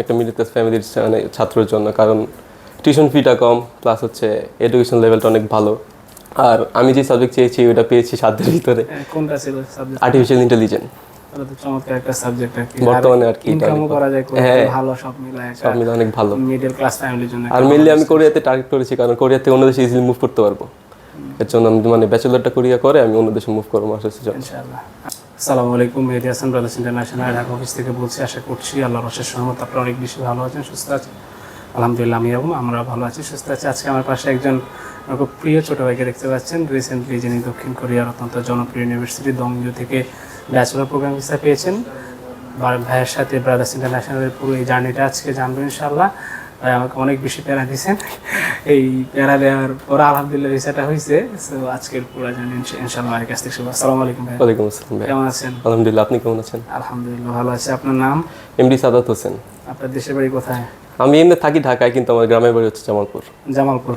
একটা middle class ফ্যামিলির মানে ছাত্রের জন্য কারণ টিউশন ফিটা কম প্লাস হচ্ছে এডুকেশন লেভেলটা অনেক ভালো। আর আমি যে সাবজেক্ট চেয়েছি ওটা পেয়েছি সাধ্যের ভিতরে। কোনটা ছিল সাবজেক্ট আর্টিফিশিয়াল ইন্টেলিজেন্স চমৎকার একটা সাবজেক্ট আর কি। বর্তমানে আর কি ইনকামও করা যায় হ্যাঁ। ভালো সব মিলায় সব অনেক ভালো। মিডল ক্লাস ফ্যামিলির জন্য আর আমি কোরিয়াতে টার্গেট করেছি কারণ কোরিয়াতে অন্য দেশে ইজিলি মুভ করতে পারব। এর জন্য আমি মানে ব্যাচেলরটা কোরিয়া করে আমি অন্য দেশে মুভ করব মাস্টার্সের জন্য। ইনশাআল্লাহ। আসসালামু আলাইকুম, Mehedi Hasan brothers international, Dhaka office থেকে বলছি, আশা করছি আল্লাহর রসের সহমত আপনারা অনেক বেশি ভালো আছেন, সুস্থ আছেন। আলহামদুলিল্লাহ, আমি এবং আমরা ভালো আছি, সুস্থ আছি। আজকে আমার পাশে একজন খুব প্রিয় ছোট ভাইকে দেখতে পাচ্ছেন রিসেন্টলি যিনি দক্ষিণ কোরিয়ার অত্যন্ত জনপ্রিয় ইউনিভার্সিটি দংজু থেকে ব্যাচেলর প্রোগ্রাম ভিসা পেয়েছেন। ভাইয়ের সাথে ব্রাদার্স ইন্টারন্যাশনালের পুরো এই জার্নিটা আজকে জানব ইনশাআল্লাহ। ভাই আমাকে অনেক বেশি প্যারা দিয়েছেন। এই প্যারা দেওয়ার পর আলহামদুলিল্লাহ ভিসাটা হয়েছে। সো আজকের পুরো জার্নি ইনশাআল্লাহ কাছ থেকে শুভ আসসালামু আলাইকুম ভাই। ওয়ালাইকুম আসসালাম ভাই। কেমন আছেন? আলহামদুলিল্লাহ আপনি কেমন আছেন? আলহামদুলিল্লাহ ভালো আছে। আপনার নাম? এমডি সাদাত হোসেন। আপনার দেশের বাড়ি কোথায়? আমি এমনি থাকি ঢাকায় কিন্তু আমার গ্রামের বাড়ি হচ্ছে জামালপুর। জামালপুর।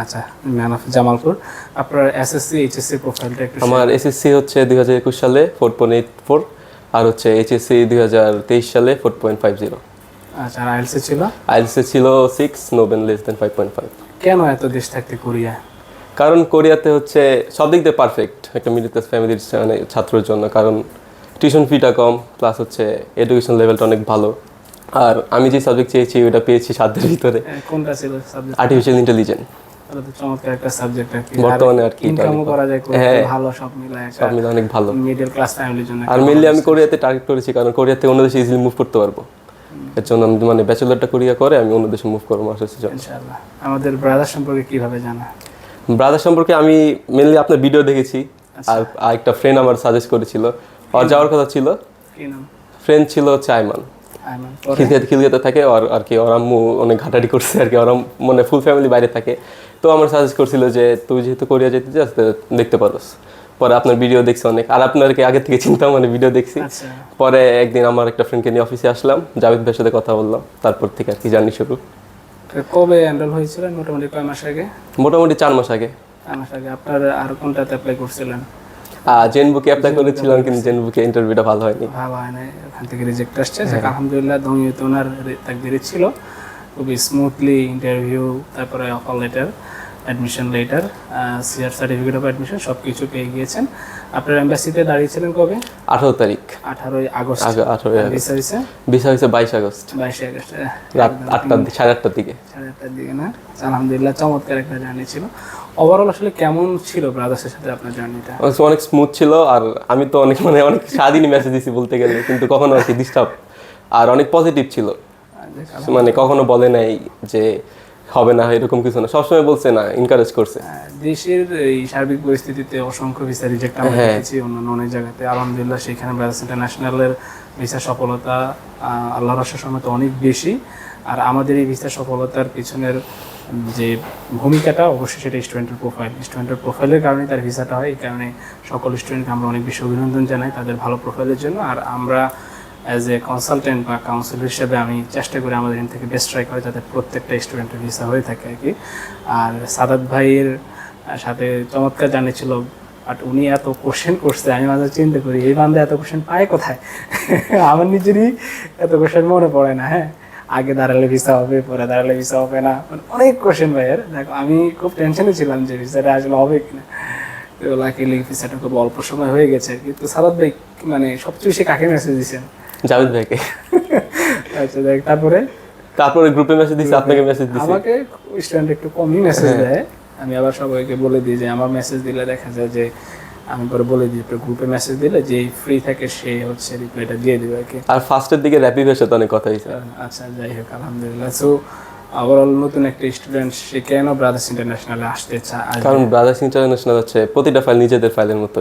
আচ্ছা ম্যান অফ জামালপুর। আপনার এসএসসি এইচএসসি প্রোফাইলটা একটু আমার এসএসসি হচ্ছে দুই হাজার একুশ সালে ফোর পয়েন্ট এইট ফোর আর হচ্ছে এইচএসসি দুই হাজার তেইশ সালে ফোর পয়েন্ট ফাইভ জিরো আচ্ছা আইএলসি ছিল? আইএলসি ছিল six নোবেন less than five point five কেন এত দেশ থাকতে কোরিয়া? কারণ কোরিয়াতে হচ্ছে সব দিক দিয়ে পারফেক্ট একটা মিডল ক্লাস ফ্যামিলির মানে ছাত্রের জন্য। কারণ টিউশন ফিটা কম প্লাস হচ্ছে এডুকেশন লেভেলটা অনেক ভালো। আর আমি যে সাবজেক্ট চেয়েছি ওটা পেয়েছি সাধ্যের ভিতরে। কোনটা ছিল সাবজেক্ট আর্টিফিশিয়াল ইন্টেলিজেন্স চমৎকার একটা সাবজেক্ট আর কি। বর্তমানে আর কি ইনকামও করা যায় হ্যাঁ। ভালো সব মিলায় সব মিলে অনেক ভালো। মিডল ক্লাস ফ্যামিলির জন্য আর মেনলি আমি কোরিয়াতে টার্গেট করেছি কারণ কোরিয়াতে অন্য দেশে ইজিলি মুভ করতে পারব। এর জন্য আমি মানে ব্যাচেলরটা কোরিয়া করে আমি অন্য দেশে মুভ করব মাস্টার্সের জন্য। ইনশাআল্লাহ। আমাদের ব্রাদার সম্পর্কে কীভাবে জানা? ব্রাদার সম্পর্কে আমি মেনলি আপনার ভিডিও দেখেছি আর আরেকটা ফ্রেন্ড আমার সাজেস্ট করেছিল। আর যাওয়ার কথা ছিল। ফ্রেন্ড ছিল হচ্ছে আইমান। খিলগাতে খিলগাতে থাকে আর আর কি ওর আম্মু অনেক ঘাটাটি করছে আর কি ওর মানে ফুল ফ্যামিলি বাইরে থাকে। তো আমার সাজেস্ট করছিল যে তুই যেহেতু কোরিয়া যেতে চাস দেখতে পারোস। পরে আপনার ভিডিও দেখছি অনেক। আর আপনারকে আগে থেকে চিন্তা মানে ভিডিও দেখছি। আচ্ছা। পরে একদিন আমার একটা ফ্রেন্ডকে নিয়ে অফিসে আসলাম জাভেদ ভাইয়ের সাথে কথা বললাম। তারপর থেকে আর কি জার্নি শুরু। তো কবে এনরোল হয়েছিল মোটামুটি কয় মাস আগে? মোটামুটি চার মাস আগে। কয় মাস আগে। আপনার আর কোনটাতে অ্যাপ্লাই করছিলেন? জেন বুকে অ্যাপ্লাই করেছিলাম কিন্তু জেন বুকে ইন্টারভিউটা ভালো হয়নি। ভালো হয় না ওখান থেকে রিজেক্ট আসছে। যাক আলহামদুলিল্লাহ দমিয়ত ওনার তাকদিরে ছিল। খুবই স্মুথলি ইন্টারভিউ তারপরে offer letter admission letter CR certificate of admission সব কিছু পেয়ে গিয়েছেন। আপনার এম্বাসিতে দাঁড়িয়েছিলেন কবে? আঠারো তারিখ। আঠারোই আগস্ট। আগে আঠারোই ভিসা হয়েছে ভিসা হয়েছে বাইশ আগস্ট। বাইশে আগস্ট রাত আটটার দিকে সাড়ে আটটার দিকে। সাড়ে আটটার দিকে না? আলহামদুলিল্লাহ চমৎকার একটা জার্নি ছিল। ওভারঅল আসলে কেমন ছিল ব্রাদার্সের সাথে আপনার জার্নিটা অনেক স্মুথ ছিল আর আমি তো অনেক মানে অনেক স্বাধীনই মেসেজ দিছি বলতে গেলে কিন্তু কখনো আর কি ডিস্টার্ব আর অনেক পজিটিভ ছিল। মানে কখনো বলে নাই যে হবে না এরকম কিছু না। সবসময় বলছে না এনকারেজ করছে। দেশের এই সার্বিক পরিস্থিতিতে অসংখ্য ভিসা রিজেক্ট আমরা হ্যাঁ। দেখেছি অন্যান্য অনেক জায়গাতে। আলহামদুলিল্লাহ সেখানে ব্রাদার্স ইন্টারন্যাশনালের ভিসা সফলতা আহ, আল্লাহর রসের সময় অনেক বেশি। আর আমাদের এই ভিসা সফলতার পিছনের যে ভূমিকাটা অবশ্যই সেটা স্টুডেন্টের প্রোফাইল স্টুডেন্টের প্রোফাইলের কারণে তার ভিসাটা হয় এই কারণে সকল স্টুডেন্টকে আমরা অনেক বেশি অভিনন্দন জানাই তাদের ভালো প্রোফাইলের জন্য। আর আমরা অ্যাজ এ কনসালটেন্ট বা কাউন্সিলর হিসেবে আমি চেষ্টা করি আমাদের এখান থেকে বেস্ট ট্রাই করে যাতে প্রত্যেকটা স্টুডেন্টের ভিসা হয়ে থাকে আর কি। আর সাদাত ভাইয়ের সাথে চমৎকার জানিয়েছিল বাট উনি এত কোশ্চেন করছে, আমি মাঝে চিন্তা করি, এই বান্ধে এত কোশ্চেন পায় কোথায়? আমার নিজেরই এত কোশ্চেন মনে পড়ে না হ্যাঁ? আগে দাঁড়ালে ভিসা হবে, পরে দাঁড়ালে ভিসা হবে না। মানে অনেক কোশ্চেন ভাইয়ের। দেখো, আমি খুব টেনশনে ছিলাম যে ভিসাটা আসলে হবে কিনা। তো লাকিলি ভিসাটা খুব অল্প সময় হয়ে গেছে আর কি। তো সাদাত ভাই মানে সবচেয়ে বেশি কাকে মেসেজ দিয়েছেন জাভেদ ভাইকে আচ্ছা দেখ তারপরে? তারপরে গ্রুপে মেসেজ দিছি আপনাকে মেসেজ দিছি। আমাকে স্টুডেন্ট একটু কমই মেসেজ দেয়। আমি আবার সবাইকে বলে দিই যে আমার মেসেজ দিলে দেখা যায় যে আমি পরে বলে দিই একটু গ্রুপে মেসেজ দিলে যে ফ্রি থাকে সে হচ্ছে রিপ্লাইটা দিয়ে দিবে আর কি আর ফার্স্টের দিকে র্যাপি ভাইয়ের সাথে অনেক কথা হয়েছে আচ্ছা যাই হোক আলহামদুলিল্লাহ। সো ওভারঅল নতুন একটা স্টুডেন্ট সে কেন ব্রাদার্স ইন্টারন্যাশনালে আসতে চায়? কারণ ব্রাদার্স ইন্টারন্যাশনাল হচ্ছে প্রতিটা ফাইল নিজেদের ফাইলের মতো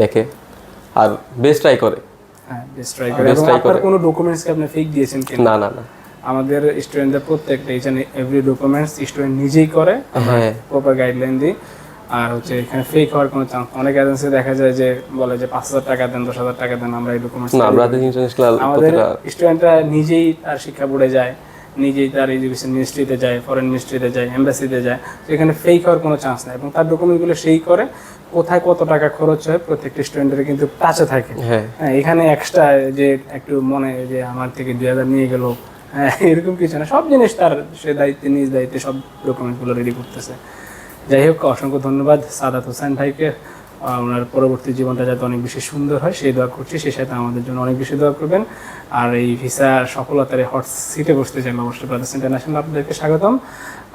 দেখে আর বেস্ট ট্রাই করে। হ্যাঁ বেস্ট করে। এবং আপনার কোনো ডকুমেন্টস কি আপনি ফেক দিয়েছেন কিনা? না না না। আমাদের স্টুডেন্টদের প্রত্যেকটা এখানে এভরি ডকুমেন্টস স্টুডেন্ট নিজেই করে। হ্যাঁ। প্রপার গাইডলাইন দিই। আর হচ্ছে এখানে ফেক হওয়ার কোনো চান্স অনেক এজেন্সি দেখা যায় যে বলে যে পাঁচ হাজার টাকা দেন দশ হাজার টাকা দেন আমরা এই ডকুমেন্টস না আমাদের স্টুডেন্টরা নিজেই তার শিক্ষা বোর্ডে যায়। নিজেই তার এডুকেশন মিনিস্ট্রিতে যায় ফরেন মিনিস্ট্রিতে যায় এম্বাসিতে যায় তো এখানে ফেক হওয়ার কোনো চান্স নাই। এবং তার ডকুমেন্টগুলো সেই করে কোথায় কত টাকা খরচ হয় প্রত্যেকটা স্টুডেন্টের কিন্তু টাচে থাকে। হ্যাঁ। হ্যাঁ এখানে এক্সট্রা যে একটু মনে যে আমার থেকে দুই হাজার নিয়ে গেল হ্যাঁ এরকম কিছু না। সব জিনিস তার সে দায়িত্বে নিজ দায়িত্বে সব ডকুমেন্টগুলো রেডি করতেছে। যাই হোক অসংখ্য ধন্যবাদ সাদাত হোসেন ভাইকে। ওনার পরবর্তী জীবনটা যাতে অনেক বেশি সুন্দর হয় সেই দোয়া করছি। সেই সাথে আমাদের জন্য অনেক বেশি দোয়া করবেন। আর এই ভিসা সফলতার হট সিটে বসতে চাইলে অবশ্যই ব্রাদার্স ইন্টারন্যাশনাল আপনাদেরকে স্বাগতম।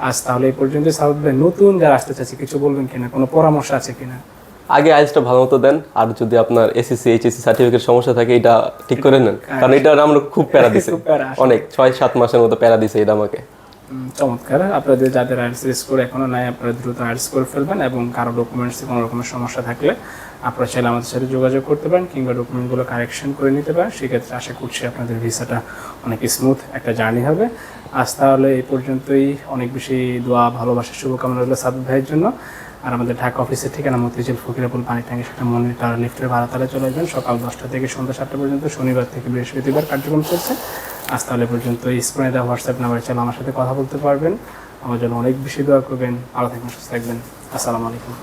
আজ তাহলে এই পর্যন্ত সাউথ ভাই নতুন যারা আসতে চাচ্ছে কিছু বলবেন কিনা? কোনো পরামর্শ আছে কিনা? আগে আইসটা ভালো মতো দেন। আর যদি আপনার এসএসসি এইচএসসি সার্টিফিকেট সমস্যা থাকে এটা ঠিক করে নেন। কারণ এটা আমরা খুব প্যারা দিছে। অনেক ছয় সাত মাসের মতো প্যারা দিছে এটা আমাকে। চমৎকার। আপনাদের যাদের আইএলস স্কোর এখনও নাই, আপনারা দ্রুত আইএলস করে ফেলবেন এবং কারও ডকুমেন্টসে কোনো রকমের সমস্যা থাকলে আপনারা চাইলে আমাদের সাথে যোগাযোগ করতে পারেন কিংবা ডকুমেন্টগুলো কারেকশন করে নিতে পারেন। সেক্ষেত্রে আশা করছি আপনাদের ভিসাটা অনেক স্মুথ একটা জার্নি হবে। আজ তাহলে এই পর্যন্তই। অনেক বেশি দোয়া, ভালোবাসা, শুভকামনা রইল সাদুদ ভাইয়ের জন্য। আর আমাদের ঢাকা অফিসের ঠিকানা মতিঝিল ফকিরাপুল পানি ট্যাঙ্কি সেটা মনির টাওয়ার লিফটের ভাড়াতালে চলে আসবেন। সকাল দশটা থেকে সন্ধ্যা সাতটা পর্যন্ত শনিবার থেকে বৃহস্পতিবার কার্যক্রম চলছে। আজ তাহলে পর্যন্ত স্ক্রিনে দেওয়া হোয়াটসঅ্যাপ নাম্বার চ্যানেল আমার সাথে কথা বলতে পারবেন। আমার জন্য অনেক বেশি দোয়া করবেন। ভালো থাকবেন, সুস্থ থাকবেন। আসসালামু আলাইকুম।